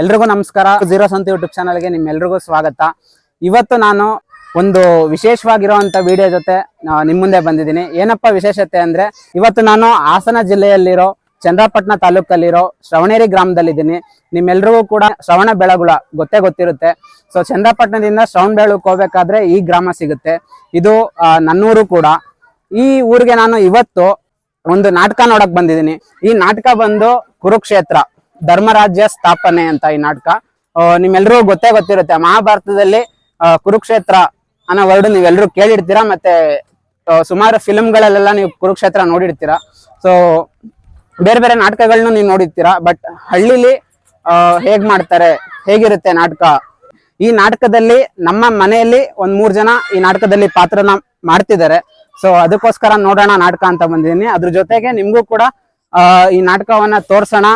ಎಲ್ರಿಗೂ ನಮಸ್ಕಾರ. ಜೀರೋ ಸಂತ ಯೂಟ್ಯೂಬ್ ಚಾನಲ್ಗೆ ನಿಮ್ಮೆಲ್ರಿಗೂ ಸ್ವಾಗತ. ಇವತ್ತು ನಾನು ಒಂದು ವಿಶೇಷವಾಗಿರುವಂತ ವಿಡಿಯೋ ಜೊತೆ ನಿಮ್ಮ ನಿಮ್ ಮುಂದೆ ಬಂದಿದ್ದೀನಿ. ಏನಪ್ಪ ವಿಶೇಷತೆ ಅಂದ್ರೆ, ಇವತ್ತು ನಾನು ಹಾಸನ ಜಿಲ್ಲೆಯಲ್ಲಿರೋ, ಚಂದ್ರಪಟ್ಟಣ ತಾಲೂಕಲ್ಲಿರೋ ಶ್ರವಣೇರಿ ಗ್ರಾಮದಲ್ಲಿದ್ದೀನಿ. ನಿಮ್ಮೆಲ್ರಿಗೂ ಕೂಡ ಶ್ರವಣ ಬೆಳಗುಳ ಗೊತ್ತೇ ಗೊತ್ತಿರುತ್ತೆ. ಸೊ ಚಂದ್ರಪಟ್ಟಣದಿಂದ ಶ್ರವಣ ಬೆಳಗುಳಕ್ಕೆ ಹೋಗ್ಬೇಕಾದ್ರೆ ಈ ಗ್ರಾಮ ಸಿಗುತ್ತೆ. ಇದು ನನ್ನೂರು ಕೂಡ. ಈ ಊರಿಗೆ ನಾನು ಇವತ್ತು ಒಂದು ನಾಟಕ ನೋಡಕ್ ಬಂದಿದ್ದೀನಿ. ಈ ನಾಟಕ ಬಂದು ಕುರುಕ್ಷೇತ್ರ. ಧರ್ಮರಾಜ್ಯ ಸ್ಥಾಪನೆ ಅಂತ ಈ ನಾಟಕ. ನಿಮ್ಮೆಲ್ರಿಗೂ ಗೊತ್ತೇ ಗೊತ್ತಿರುತ್ತೆ. ಮಹಾಭಾರತದಲ್ಲಿ ಕುರುಕ್ಷೇತ್ರ ಅನ್ನೋ ವರ್ಡ್ ನೀವೆಲ್ಲರೂ ಕೇಳಿರ್ತೀರಾ? ಮತ್ತೆ ಸುಮಾರು ಫಿಲಮ್ಗಳಲ್ಲೆಲ್ಲ ನೀವು ಕುರುಕ್ಷೇತ್ರ ನೋಡಿರ್ತೀರಾ? ಸೊ ಬೇರೆ ಬೇರೆ ನಾಟಕಗಳನ್ನ ನೀವು ನೋಡಿರ್ತೀರಾ? ಬಟ್ ಹಳ್ಳಿಲಿ ಹೇಗ್ ಮಾಡ್ತಾರೆ? ಹೇಗಿರುತ್ತೆ ನಾಟಕ? ಈ ನಾಟಕದಲ್ಲಿ ನಮ್ಮ ಮನೆಯಲ್ಲಿ ಒಂದ್ ಮೂರ್ ಜನ ಈ ನಾಟಕದಲ್ಲಿ ಪಾತ್ರನ ಮಾಡ್ತಿದ್ದಾರೆ. ಸೊ ಅದಕ್ಕೋಸ್ಕರ ನೋಡೋಣ ನಾಟಕ ಅಂತ ಬಂದಿದ್ದೀನಿ. ಅದ್ರ ಜೊತೆಗೆ ನಿಮ್ಗೂ ಕೂಡ ಈ ನಾಟಕವನ್ನ ತೋರ್ಸೋಣ.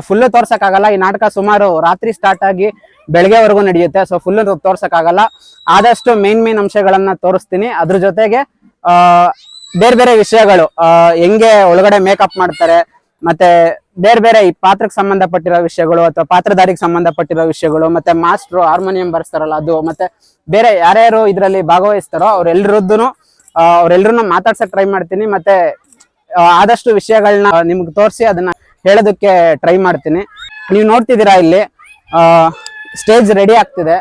ಫುಲ್ ತೋರ್ಸಕ್ಕಾಗಲ್ಲ. ಈ ನಾಟಕ ಸುಮಾರು ರಾತ್ರಿ ಸ್ಟಾರ್ಟ್ ಆಗಿ ಬೆಳಗ್ಗೆವರೆಗೂ ನಡೆಯುತ್ತೆ. ಸೊ ಫುಲ್ ತೋರ್ಸಕ್ಕಾಗಲ್ಲ. ಆದಷ್ಟು ಮೇನ್ ಮೇನ್ ಅಂಶಗಳನ್ನ ತೋರಿಸ್ತೀನಿ. ಅದ್ರ ಜೊತೆಗೆ, ಆ, ಬೇರೆ ಬೇರೆ ವಿಷಯಗಳು ಹೆಂಗೆ ಒಳಗಡೆ ಮೇಕಪ್ ಮಾಡ್ತಾರೆ, ಮತ್ತೆ ಬೇರೆ ಬೇರೆ ಈ ಪಾತ್ರಕ್ಕೆ ಸಂಬಂಧಪಟ್ಟಿರೋ ವಿಷಯಗಳು ಅಥವಾ ಪಾತ್ರಧಾರಿಗೆ ಸಂಬಂಧಪಟ್ಟಿರೋ ವಿಷಯಗಳು, ಮತ್ತೆ ಮಾಸ್ಟ್ರು ಹಾರ್ಮೋನಿಯಂ ಬರ್ಸ್ತಾರಲ್ಲ ಅದು, ಮತ್ತೆ ಬೇರೆ ಯಾರ್ಯಾರು ಇದರಲ್ಲಿ ಭಾಗವಹಿಸ್ತಾರೋ ಅವ್ರೆಲ್ರದ್ದು ಅವ್ರೆಲ್ರನ್ನ ಮಾತಾಡ್ಸಕ್ ಟ್ರೈ ಮಾಡ್ತೀನಿ. ಮತ್ತೆ ಆದಷ್ಟು ವಿಷಯಗಳನ್ನ ನಿಮ್ಗೆ ತೋರಿಸಿ ಅದನ್ನ ಹೇಳೋದಕ್ಕೆ ಟ್ರೈ ಮಾಡ್ತೀನಿ. ನೀವು ನೋಡ್ತಿದ್ದೀರಾ ಇಲ್ಲಿ ಸ್ಟೇಜ್ ರೆಡಿ ಆಗ್ತಿದೆ.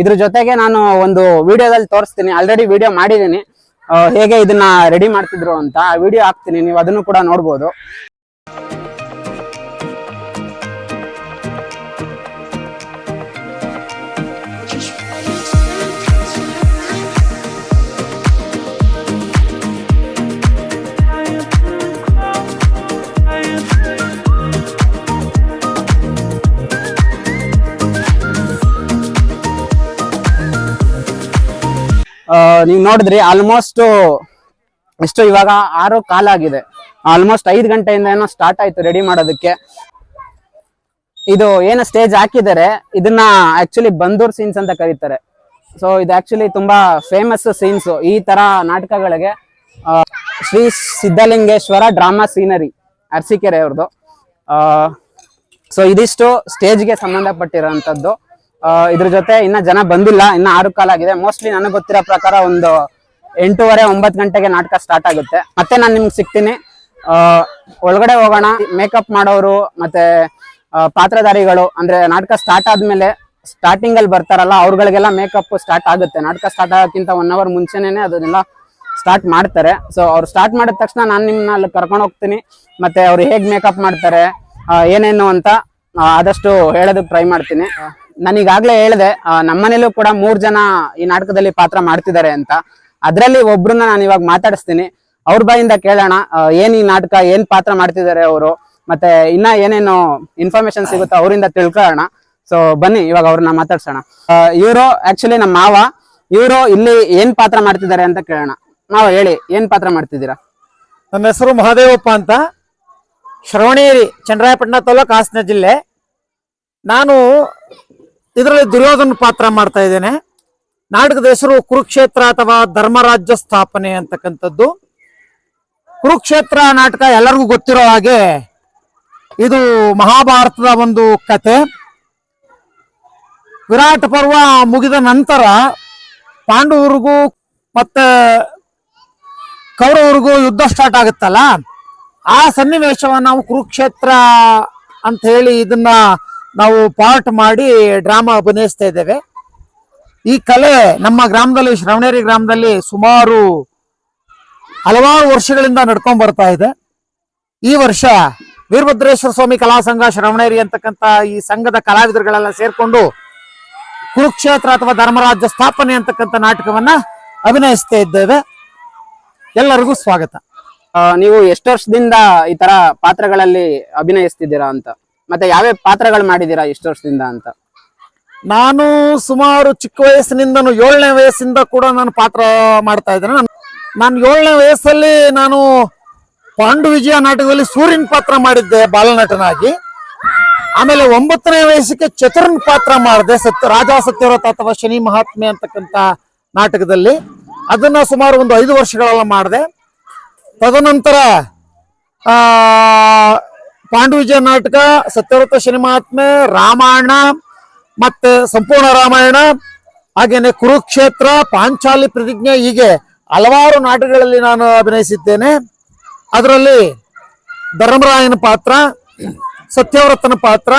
ಇದ್ರ ಜೊತೆಗೆ ನಾನು ಒಂದು ವಿಡಿಯೋದಲ್ಲಿ ತೋರಿಸ್ತೀನಿ. ಆಲ್ರೆಡಿ ವಿಡಿಯೋ ಮಾಡಿದ್ದೀನಿ. ಹೇಗೆ ಇದನ್ನ ರೆಡಿ ಮಾಡ್ತಿದ್ರು ಅಂತ. ಆ ವಿಡಿಯೋ ಹಾಕ್ತೀನಿ. ನೀವು ಅದನ್ನು ಕೂಡ ನೋಡ್ಬೋದು. ನೀವು ನೋಡಿದ್ರಿ ಆಲ್ಮೋಸ್ಟ್ ಎಷ್ಟು ಇವಾಗ ಆರು ಕಾಲ ಆಗಿದೆ. ಆಲ್ಮೋಸ್ಟ್ ಐದು ಗಂಟೆಯಿಂದ ಏನೋ ಸ್ಟಾರ್ಟ್ ಆಯ್ತು ರೆಡಿ ಮಾಡೋದಕ್ಕೆ. ಇದು ಏನು ಸ್ಟೇಜ್ ಹಾಕಿದ್ದಾರೆ, ಇದನ್ನ ಆಕ್ಚುಲಿ ಬಂದೂರ್ ಸೀನ್ಸ್ ಅಂತ ಕರೀತಾರೆ. ಸೊ ಇದು ಆಕ್ಚುಲಿ ತುಂಬಾ ಫೇಮಸ್ ಸೀನ್ಸ್ ಈ ತರ ನಾಟಕಗಳಿಗೆ ಶ್ರೀ ಸಿದ್ಧಲಿಂಗೇಶ್ವರ ಡ್ರಾಮಾ ಸೀನರಿ ಅರಸೀಕೆರೆ ಅವ್ರದ್ದು ಸೊ ಇದಿಷ್ಟು ಸ್ಟೇಜ್ಗೆ ಸಂಬಂಧಪಟ್ಟಿರೋಂಥದ್ದು. ಇದ್ರ ಜೊತೆ ಇನ್ನ ಜನ ಬಂದಿಲ್ಲ, ಇನ್ನ ಆರು ಕಾಲ ಆಗಿದೆ. ಮೋಸ್ಟ್ಲಿ ನನಗೆ ಗೊತ್ತಿರೋ ಪ್ರಕಾರ ಒಂದು ಎಂಟೂವರೆ, ಒಂಬತ್ತು ಗಂಟೆಗೆ ನಾಟಕ ಸ್ಟಾರ್ಟ್ ಆಗುತ್ತೆ. ಮತ್ತೆ ನಾನು ನಿಮ್ಗೆ ಸಿಗ್ತೀನಿ. ಒಳಗಡೆ ಹೋಗೋಣ. ಮೇಕಪ್ ಮಾಡೋರು, ಮತ್ತೆ ಪಾತ್ರಧಾರಿಗಳು, ಅಂದ್ರೆ ನಾಟಕ ಸ್ಟಾರ್ಟ್ ಆದ್ಮೇಲೆ ಸ್ಟಾರ್ಟಿಂಗ್ ಅಲ್ಲಿ ಬರ್ತಾರಲ್ಲ, ಅವ್ರಗಳಿಗೆಲ್ಲ ಮೇಕಪ್ ಸ್ಟಾರ್ಟ್ ಆಗುತ್ತೆ. ನಾಟಕ ಸ್ಟಾರ್ಟ್ ಆಗೋಕ್ಕಿಂತ ಒನ್ ಅವರ್ ಮುಂಚೆನೆ ಅದನ್ನೆಲ್ಲ ಸ್ಟಾರ್ಟ್ ಮಾಡ್ತಾರೆ. ಸೊ ಅವ್ರು ಸ್ಟಾರ್ಟ್ ಮಾಡಿದ ತಕ್ಷಣ ನಾನು ನಿಮ್ಮನ್ನ ಅಲ್ಲಿ ಕರ್ಕೊಂಡು ಹೋಗ್ತೀನಿ. ಮತ್ತೆ ಅವ್ರು ಹೇಗೆ ಮೇಕಪ್ ಮಾಡ್ತಾರೆ ಏನೇನು ಅಂತ ಆದಷ್ಟು ಹೇಳೋದಕ್ಕೆ ಟ್ರೈ ಮಾಡ್ತೀನಿ. ನಾನೀಗಾಗ್ಲೇ ಹೇಳಿದೆ ನಮ್ಮನೇಲೂ ಕೂಡ ಮೂರ್ ಜನ ಈ ನಾಟಕದಲ್ಲಿ ಪಾತ್ರ ಮಾಡ್ತಿದ್ದಾರೆ ಅಂತ. ಅದ್ರಲ್ಲಿ ಒಬ್ರನ್ನ ನಾನು ಇವಾಗ ಮಾತಾಡಿಸ್ತೀನಿ. ಅವ್ರ ಬಾಯಿಂದ ಕೇಳೋಣ ಏನ್ ಈ ನಾಟಕ, ಏನ್ ಪಾತ್ರ ಮಾಡ್ತಿದ್ದಾರೆ ಅವರು, ಮತ್ತೆ ಇನ್ನ ಏನೇನು ಇನ್ಫಾರ್ಮೇಶನ್ ಸಿಗುತ್ತೋ ಅವರಿಂದ ತಿಳ್ಕೊಳ್ಳೋಣ. ಸೊ ಬನ್ನಿ, ಇವಾಗ ಅವ್ರನ್ನ ಮಾತಾಡ್ಸೋಣ. ಇವರು ಆಕ್ಚುಲಿ ನಮ್ಮ ಮಾವ, ಇವರು ಇಲ್ಲಿ ಏನ್ ಪಾತ್ರ ಮಾಡ್ತಿದ್ದಾರೆ ಅಂತ ಕೇಳೋಣ. ಮಾವ, ಹೇಳಿ, ಏನ್ ಪಾತ್ರ ಮಾಡ್ತಿದ್ದೀರಾ? ನನ್ನ ಹೆಸರು ಮಹಾದೇವಪ್ಪ ಅಂತ. ಶ್ರವಣೇರಿ, ಚಂದ್ರಾಯಪಟ್ಟಣ ತಾಲೂಕು ಹಾಸನ ಜಿಲ್ಲೆ. ನಾನು ಇದರಲ್ಲಿ ದುರ್ಯೋಧನ ಪಾತ್ರ ಮಾಡ್ತಾ ಇದ್ದೇನೆ. ನಾಟಕದ ಹೆಸರು ಕುರುಕ್ಷೇತ್ರ ಅಥವಾ ಧರ್ಮರಾಜ್ಯ ಸ್ಥಾಪನೆ ಅಂತಕ್ಕಂಥದ್ದು. ಕುರುಕ್ಷೇತ್ರ ನಾಟಕ ಎಲ್ಲರಿಗೂ ಗೊತ್ತಿರೋ ಹಾಗೆ ಇದು ಮಹಾಭಾರತದ ಒಂದು ಕತೆ. ವಿರಾಟ್ ಪರ್ವ ಮುಗಿದ ನಂತರ ಪಾಂಡವರಿಗೂ ಮತ್ತೆ ಕೌರವರಿಗೂ ಯುದ್ಧ ಸ್ಟಾರ್ಟ್ ಆಗುತ್ತಲ್ಲ? ಆ ಸನ್ನಿವೇಶವನ್ನು ನಾವು ಕುರುಕ್ಷೇತ್ರ ಅಂತ ಹೇಳಿ ಇದನ್ನ ನಾವು ಪಾರ್ಟ್ ಮಾಡಿ ಡ್ರಾಮಾ ಅಭಿನಯಿಸ್ತಾ ಇದ್ದೇವೆ. ಈ ಕಲೆ ನಮ್ಮ ಗ್ರಾಮದಲ್ಲಿ, ಶ್ರವಣೇರಿ ಗ್ರಾಮದಲ್ಲಿ ಸುಮಾರು ಹಲವಾರು ವರ್ಷಗಳಿಂದ ನಡ್ಕೊಂಡ್ ಬರ್ತಾ ಇದೆ. ಈ ವರ್ಷ ವೀರಭದ್ರೇಶ್ವರ ಸ್ವಾಮಿ ಕಲಾ ಸಂಘ, ಶ್ರವಣೇರಿ ಅಂತಕ್ಕಂಥ ಈ ಸಂಘದ ಕಲಾವಿದರುಗಳೆಲ್ಲ ಸೇರ್ಕೊಂಡು ಕುರುಕ್ಷೇತ್ರ ಅಥವಾ ಧರ್ಮರಾಜ್ಯ ಸ್ಥಾಪನೆ ಅಂತಕ್ಕಂಥ ನಾಟಕವನ್ನ ಅಭಿನಯಿಸ್ತಾ ಇದ್ದೇವೆ. ಎಲ್ಲರಿಗೂ ಸ್ವಾಗತ. ನೀವು ಎಷ್ಟು ವರ್ಷದಿಂದ ಈ ತರ ಪಾತ್ರಗಳಲ್ಲಿ ಅಭಿನಯಿಸ್ತಿದ್ದೀರಾ ಅಂತ? ಮತ್ತೆ ಯಾವ್ಯಾವ ಪಾತ್ರಗಳು ಮಾಡಿದೀರಾ ಇಷ್ಟು ವರ್ಷದಿಂದ ಅಂತ? ನಾನು ಸುಮಾರು ಚಿಕ್ಕ ವಯಸ್ಸಿನಿಂದನು ಏಳನೇ ವಯಸ್ಸಿಂದ ಕೂಡ ನಾನು ಪಾತ್ರ ಮಾಡ್ತಾ ಇದ್ದೇನೆ. ನಾನು ಏಳನೇ ವಯಸ್ಸಲ್ಲಿ ನಾನು ಪಾಂಡು ವಿಜಯ ನಾಟಕದಲ್ಲಿ ಸೂರ್ಯನ ಪಾತ್ರ ಮಾಡಿದ್ದೆ ಬಾಲನಟನಾಗಿ. ಆಮೇಲೆ ಒಂಬತ್ತನೇ ವಯಸ್ಸಿಗೆ ಚತುರನ್ ಪಾತ್ರ ಮಾಡಿದೆ, ಸತ್ಯ ರಾಜಾ ಸತ್ಯವ್ರತ ಅಥವಾ ಶನಿ ಮಹಾತ್ಮೆ ಅಂತಕ್ಕಂಥ ನಾಟಕದಲ್ಲಿ. ಅದನ್ನ ಸುಮಾರು ಒಂದು ಐದು ವರ್ಷಗಳೆಲ್ಲ ಮಾಡಿದೆ. ತದನಂತರ ಪಾಂಡುವಿಜಯ ನಾಟಕ ಸತ್ಯವ್ರತ ಸಿನಿಮಾತ್ಮೆ, ರಾಮಾಯಣ ಮತ್ತೆ ಸಂಪೂರ್ಣ ರಾಮಾಯಣ, ಹಾಗೇನೆ ಕುರುಕ್ಷೇತ್ರ, ಪಾಂಚಾಲಿ ಪ್ರತಿಜ್ಞೆ ಹೀಗೆ ಹಲವಾರು ನಾಟಕಗಳಲ್ಲಿ ನಾನು ಅಭಿನಯಿಸಿದ್ದೇನೆ. ಅದರಲ್ಲಿ ಧರ್ಮರಾಯನ ಪಾತ್ರ ಸತ್ಯವ್ರತನ ಪಾತ್ರ,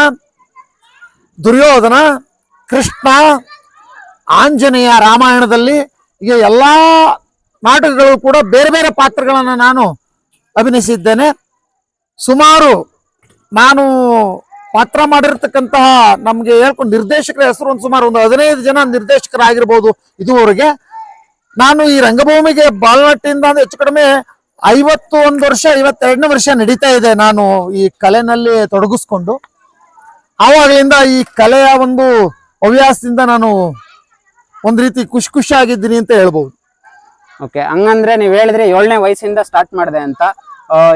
ದುರ್ಯೋಧನ, ಕೃಷ್ಣ, ಆಂಜನೇಯ ರಾಮಾಯಣದಲ್ಲಿ ಈಗ ಎಲ್ಲ ನಾಟಕಗಳು ಕೂಡ ಬೇರೆ ಬೇರೆ ಪಾತ್ರಗಳನ್ನು ನಾನು ಅಭಿನಯಿಸಿದ್ದೇನೆ. ಸುಮಾರು ನಾನು ಪಾತ್ರ ಮಾಡಿರ್ತಕ್ಕಂತಹ ನಮಗೆ ಹೇಳ್ಕೊಂಡು ನಿರ್ದೇಶಕರ ಹೆಸರು ಒಂದು ಸುಮಾರು ಒಂದು ಹದಿನೈದು ಜನ ನಿರ್ದೇಶಕರಾಗಿರ್ಬೋದು ಇದುವರೆಗೆ. ನಾನು ಈ ರಂಗಭೂಮಿಗೆ ಬಾಲ್ನಟ್ಟಿಯಿಂದ ಹೆಚ್ಚು ಕಡಿಮೆ ಐವತ್ತು ಒಂದು ವರ್ಷ, ಐವತ್ತೆರಡನೇ ವರ್ಷ ನಡೀತಾ ಇದೆ ನಾನು ಈ ಕಲೆನಲ್ಲಿ ತೊಡಗಿಸ್ಕೊಂಡು. ಆವಾಗಲಿಂದ ಈ ಕಲೆಯ ಒಂದು ಹವ್ಯಾಸದಿಂದ ನಾನು ಒಂದು ರೀತಿ ಖುಷಿ ಆಗಿದ್ದೀನಿ ಅಂತ ಹೇಳ್ಬೋದು. ಓಕೆ ಹಂಗಂದ್ರೆ ನೀವು ಹೇಳಿದ್ರೆ ಏಳನೇ ವಯಸ್ಸಿಂದ ಸ್ಟಾರ್ಟ್ ಮಾಡಿದೆ ಅಂತ.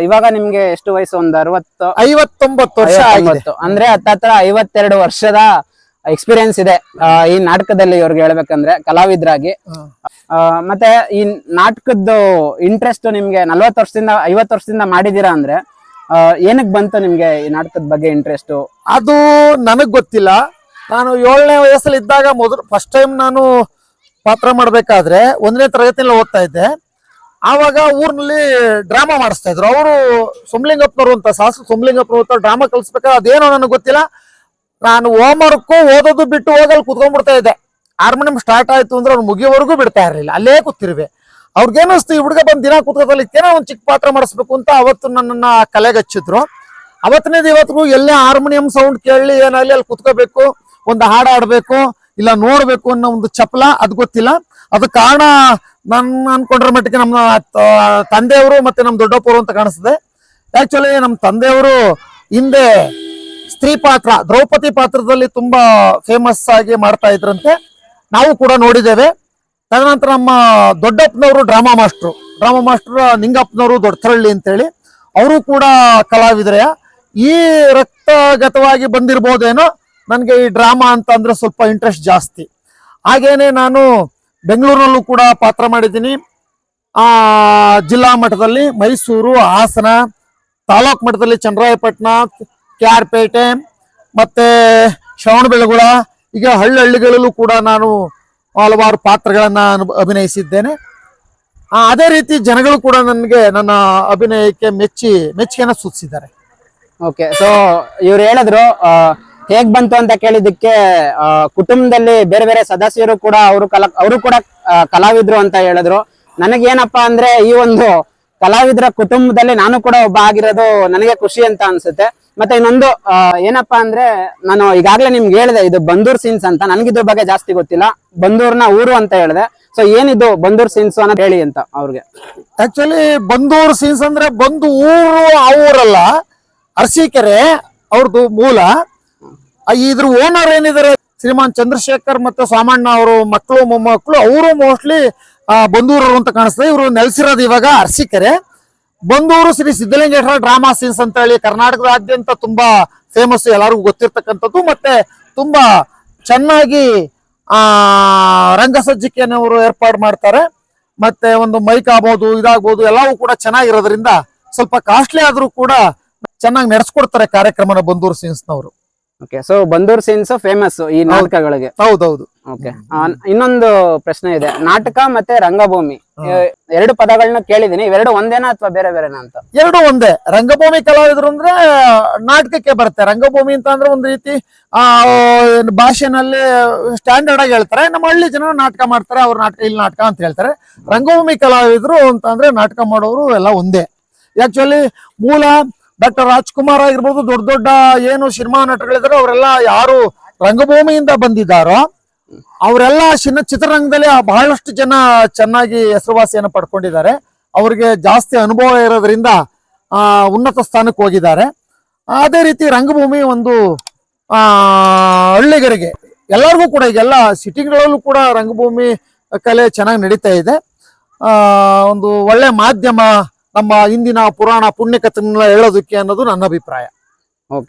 ಇವಾಗ ನಿಮ್ಗೆ ಎಷ್ಟು ವಯಸ್ಸು? ಒಂದ್ ಅರವತ್ತು ಐವತ್ತೊಂಬತ್ತು ವರ್ಷ ಆಗಿದೆ. ಅಂದ್ರೆ ಹತ್ತತ್ರ ಐವತ್ತೆರಡು ವರ್ಷದ ಎಕ್ಸ್ಪೀರಿಯನ್ಸ್ ಇದೆ. ಈ ನಾಟಕದಲ್ಲಿ ಇವ್ರಿಗೆ ಹೇಳ್ಬೇಕಂದ್ರೆ ಕಲಾವಿದ್ರಾಗಿ. ಮತ್ತೆ ಈ ನಾಟಕದ್ದು ಇಂಟ್ರೆಸ್ಟ್ ನಿಮ್ಗೆ ನಲ್ವತ್ ವರ್ಷದಿಂದ ಐವತ್ತು ವರ್ಷದಿಂದ ಮಾಡಿದೀರಾ ಅಂದ್ರೆ ಏನಕ್ಕೆ ಏನಕ್ ಬಂತು ನಿಮ್ಗೆ ಈ ನಾಟಕದ ಬಗ್ಗೆ ಇಂಟ್ರೆಸ್ಟ್ ಅದು ನನಗ್ ಗೊತ್ತಿಲ್ಲ. ನಾನು ಏಳನೇ ವಯಸ್ಸಲ್ಲಿ ಇದ್ದಾಗ ಮೊದಲು ಫಸ್ಟ್ ಟೈಮ್ ನಾನು ಪಾತ್ರ ಮಾಡ್ಬೇಕಾದ್ರೆ ಒಂದನೇ ತರಗತಿಯಲ್ಲಿ ಓದ್ತಾ ಇದ್ದೆ. ಆವಾಗ ಊರಿನಲ್ಲಿ ಡ್ರಾಮಾ ಮಾಡಿಸ್ತಾ ಇದ್ರು. ಅವರು ಸೋಮಲಿಂಗಪ್ಪನವರು ಅಂತ ಸಾಸು ಸೋಮಲಿಂಗಪ್ಪನವರು ಅಂತ ಡ್ರಾಮಾ ಕಲಿಸ್ಬೇಕಾದ್ರೆ ಅದೇನೋ ನನಗೆ ಗೊತ್ತಿಲ್ಲ. ನಾನು ಹೋಮ್ವರ್ಕು ಓದೋದು ಬಿಟ್ಟು ಹೋಗಲ್ಲಿ ಕುತ್ಕೊಂಡ್ಬಿಡ್ತಾ ಇದ್ದೆ. ಹಾರ್ಮೋನಿಯಂ ಸ್ಟಾರ್ಟ್ ಆಯ್ತು ಅಂದ್ರೆ ಅವ್ರು ಮುಗಿಯೋವರೆಗೂ ಬಿಡ್ತಾ ಇರಲಿಲ್ಲ. ಅಲ್ಲೇ ಕೂತಿರುವೆ. ಅವ್ರಿಗೇನಿಸ್ತು ಈ ಹುಡುಗ ಬಂದು ದಿನ ಕೂತ್ಕೊಳ್ಳಿಕ್ಕೇನೋ ಒಂದು ಚಿಕ್ಕ ಪಾತ್ರ ಮಾಡಿಸ್ಬೇಕು ಅಂತ ಅವತ್ತು ನನ್ನನ್ನ ಕಲೆಗೆ ಹಚ್ಚಿದ್ರು. ಅವತ್ತನೇ ಇವತ್ತಿಗೂ ಎಲ್ಲೇ ಹಾರ್ಮೋನಿಯಂ ಸೌಂಡ್ ಕೇಳಿ ಏನಾಗಲಿ ಅಲ್ಲಿ ಕುತ್ಕೋಬೇಕು, ಒಂದು ಹಾಡು ಆಡ್ಬೇಕು ಇಲ್ಲ ನೋಡಬೇಕು ಅನ್ನೋ ಒಂದು ಚಪಲ, ಅದು ಗೊತ್ತಿಲ್ಲ. ಅದು ಕಾರಣ ನನ್ನ ಅನ್ಕೊಂಡ್ರ ಮಟ್ಟಿಗೆ ನಮ್ಮ ತಂದೆಯವರು ಮತ್ತೆ ನಮ್ಮ ದೊಡ್ಡಪ್ಪರು ಅಂತ ಕಾಣಿಸ್ತದೆ. ಆಕ್ಚುಲಿ ನಮ್ಮ ತಂದೆಯವರು ಹಿಂದೆ ಸ್ತ್ರೀ ಪಾತ್ರ, ದ್ರೌಪದಿ ಪಾತ್ರದಲ್ಲಿ ತುಂಬಾ ಫೇಮಸ್ ಆಗಿ ಮಾಡ್ತಾ ಇದ್ರಂತೆ. ನಾವು ಕೂಡ ನೋಡಿದ್ದೇವೆ. ತದನಂತರ ನಮ್ಮ ದೊಡ್ಡಪ್ಪನವರು ಡ್ರಾಮಾ ಮಾಸ್ಟ್ರು. ಡ್ರಾಮಾ ಮಾಸ್ಟರ್ ನಿಂಗಪ್ಪನವರು ದೊಡ್ಡಥರಳ್ಳಿ ಅಂತೇಳಿ. ಅವರು ಕೂಡ ಕಲಾವಿದರೆಯ ಈ ರಕ್ತಗತವಾಗಿ ಬಂದಿರ್ಬೋದೇನೋ, ನನಗೆ ಈ ಡ್ರಾಮಾ ಅಂತ ಸ್ವಲ್ಪ ಇಂಟ್ರೆಸ್ಟ್ ಜಾಸ್ತಿ. ಹಾಗೇನೆ ನಾನು ಬೆಂಗಳೂರಿನಲ್ಲೂ ಕೂಡ ಪಾತ್ರ ಮಾಡಿದ್ದೀನಿ. ಆ, ಜಿಲ್ಲಾ ಮಟ್ಟದಲ್ಲಿ ಮೈಸೂರು, ಹಾಸನ, ತಾಲೂಕು ಮಟ್ಟದಲ್ಲಿ ಚಂದ್ರಾಯಪಟ್ಟಣ ಕೆ ಆರ್ ಪೇಟೆ ಮತ್ತೆ ಶ್ರವಣಬೆಳಗೊಳ, ಈಗ ಹಳ್ಳಿ ಹಳ್ಳಿಗಳಲ್ಲೂ ಕೂಡ ನಾನು ಹಲವಾರು ಪಾತ್ರಗಳನ್ನು ಅಭಿನಯಿಸಿದ್ದೇನೆ. ಅದೇ ರೀತಿ ಜನಗಳು ಕೂಡ ನನಗೆ ನನ್ನ ಅಭಿನಯಕ್ಕೆ ಮೆಚ್ಚಿ, ಮೆಚ್ಚುಗೆಯನ್ನು ಸೂಚಿಸಿದ್ದಾರೆ. ಓಕೆ ಸೊ ಇವ್ರು ಹೇಳಿದ್ರು ಹೇಗ್ ಬಂತು ಅಂತ ಕೇಳಿದಕ್ಕೆ ಕುಟುಂಬದಲ್ಲಿ ಬೇರೆ ಬೇರೆ ಸದಸ್ಯರು ಕೂಡ ಅವರು ಕಲಾ, ಅವರು ಕೂಡ ಕಲಾವಿದ್ರು ಅಂತ ಹೇಳಿದ್ರು. ನನಗೇನಪ್ಪಾ ಅಂದ್ರೆ ಈ ಒಂದು ಕಲಾವಿದರ ಕುಟುಂಬದಲ್ಲಿ ನಾನು ಕೂಡ ಒಬ್ಬ ಆಗಿರೋದು ನನಗೆ ಖುಷಿ ಅಂತ ಅನ್ಸುತ್ತೆ. ಮತ್ತೆ ಇನ್ನೊಂದು ಏನಪ್ಪಾ ಅಂದ್ರೆ ನಾನು ಈಗಾಗ್ಲೇ ನಿಮ್ಗೆ ಹೇಳಿದೆ, ಇದು ಬಂದೂರ್ ಸೀನ್ಸ್ ಅಂತ. ನನ್ಗಿದ್ರ ಬಗ್ಗೆ ಜಾಸ್ತಿ ಗೊತ್ತಿಲ್ಲ. ಬಂದೂರ್ನ ಊರು ಅಂತ ಹೇಳಿದೆ. ಸೊ ಏನಿದು ಬಂದೂರ್ ಸೀನ್ಸ್ ಅನ್ನೋದು ಹೇಳಿ ಅಂತ ಅವ್ರಿಗೆ. ಆಕ್ಚುಲಿ ಬಂದೂರ್ ಸೀನ್ಸ್ ಅಂದ್ರೆ ಬಂದು ಊರು, ಆ ಊರಲ್ಲ. ಅರಸೀಕೆರೆ ಅವ್ರದ್ದು ಮೂಲ. ಇದ್ರ ಓನರ್ ಏನಿದ್ದಾರೆ ಶ್ರೀಮಾನ್ ಚಂದ್ರಶೇಖರ್ ಮತ್ತೆ ಸೋಮಣ್ಣ ಅವರು, ಮಕ್ಕಳು, ಮೊಮ್ಮಕ್ಕಳು, ಅವರು ಮೋಸ್ಟ್ಲಿ ಬಂದೂರವರು ಅಂತ ಕಾಣಿಸ್ತದೆ ಇವರು ನೆಲೆಸಿರೋದು ಇವಾಗ ಅರ್ಸಿಕೆರೆ. ಬಂದೂರು ಶ್ರೀ ಸಿದ್ದಲಿಂಗೇಶ್ವರ ಡ್ರಾಮಾ ಸೀನ್ಸ್ ಅಂತ ಹೇಳಿ ಕರ್ನಾಟಕದಾದ್ಯಂತ ತುಂಬಾ ಫೇಮಸ್ ಎಲ್ಲರಿಗೂ ಗೊತ್ತಿರ್ತಕ್ಕಂಥದ್ದು. ಮತ್ತೆ ತುಂಬಾ ಚೆನ್ನಾಗಿ, ಆ ರಂಗಸಜ್ಜಿಕೆಯನ್ನು ಅವರು ಏರ್ಪಾಡು ಮಾಡ್ತಾರೆ. ಮತ್ತೆ ಒಂದು ಮೈಕ್ ಆಗ್ಬೋದು, ಇದಾಗ್ಬೋದು, ಎಲ್ಲವೂ ಕೂಡ ಚೆನ್ನಾಗಿರೋದ್ರಿಂದ ಸ್ವಲ್ಪ ಕಾಸ್ಟ್ಲಿ ಆದ್ರೂ ಕೂಡ ಚೆನ್ನಾಗಿ ನಡೆಸ್ಕೊಡ್ತಾರೆ ಕಾರ್ಯಕ್ರಮನ Bandur ಸೀನ್ಸ್ನವರು. Okay so Bandur scenes famous ಈ ನಾಟಕಗಳಿಗೆ. ಹೌದೌದು. ಓಕೆ ಇನ್ನೊಂದು ಪ್ರಶ್ನೆ ಇದೆ. ನಾಟಕ ಮತ್ತೆ ರಂಗಭೂಮಿ. ಎರಡು ಪದಗಳನ್ನ ಕೇಳಿದೀನಿ ಇವೆರಡು ಒಂದೇನಾ ಅಥವಾ ಬೇರೆ ಬೇರೆನಾ ಅಂತ? ಎರಡು ಒಂದೇ. ರಂಗಭೂಮಿ ಕಲಾವಿದರು ಅಂದ್ರೆ ನಾಟಕಕ್ಕೆ ಬರುತ್ತೆ. ರಂಗಭೂಮಿ ಅಂತ ಅಂದ್ರೆ ಒಂದು ರೀತಿ ಆ ಭಾಷೆನಲ್ಲಿ ಸ್ಟ್ಯಾಂಡರ್ಡ್ ಆಗಿ ಹೇಳ್ತಾರೆ. ನಮ್ಮ ಹಳ್ಳಿ ಜನ ನಾಟಕ ಮಾಡ್ತಾರೆ. ಅವ್ರ ನಾಟಕ ಇಲ್ಲಿ ನಾಟಕ ಅಂತ ಹೇಳ್ತಾರೆ. ರಂಗಭೂಮಿ ಕಲಾವಿದರು ಅಂತ ಅಂದ್ರೆ ನಾಟಕ ಮಾಡೋರು ಎಲ್ಲ ಒಂದೇ. ಆಕ್ಚುಲಿ ಮೂಲ ಡಾಕ್ಟರ್ ರಾಜ್ಕುಮಾರ್ ಆಗಿರ್ಬೋದು, ದೊಡ್ಡ ದೊಡ್ಡ ಏನು ಸಿನಿಮಾ ನಟಗಳಿದ್ರು ಅವರೆಲ್ಲ ಯಾರು ರಂಗಭೂಮಿಯಿಂದ ಬಂದಿದ್ದಾರೋ, ಅವರೆಲ್ಲ ಚಿನ್ನ ಚಿತ್ರರಂಗದಲ್ಲಿ ಬಹಳಷ್ಟು ಜನ ಚೆನ್ನಾಗಿ ಹೆಸರುವಾಸಿಯನ್ನು ಪಡ್ಕೊಂಡಿದ್ದಾರೆ. ಅವರಿಗೆ ಜಾಸ್ತಿ ಅನುಭವ ಇರೋದ್ರಿಂದ ಉನ್ನತ ಸ್ಥಾನಕ್ಕೆ ಹೋಗಿದ್ದಾರೆ. ಅದೇ ರೀತಿ ರಂಗಭೂಮಿ ಒಂದು ಹಳ್ಳಿಗರಿಗೆ, ಎಲ್ಲರಿಗೂ ಕೂಡ ಈಗೆಲ್ಲ ಸಿಟಿಗಳಲ್ಲೂ ಕೂಡ ರಂಗಭೂಮಿ ಕಲೆ ಚೆನ್ನಾಗಿ ನಡೀತಾ ಇದೆ. ಒಂದು ಒಳ್ಳೆ ಮಾಧ್ಯಮ ನಮ್ಮ ಇಂದಿನ ಪುರಾಣ ಪುಣ್ಯಕಥೆಗಳನ್ನ ಹೇಳೋದಕ್ಕೆ ಅನ್ನೋದು ನನ್ನ ಅಭಿಪ್ರಾಯ. ಓಕೆ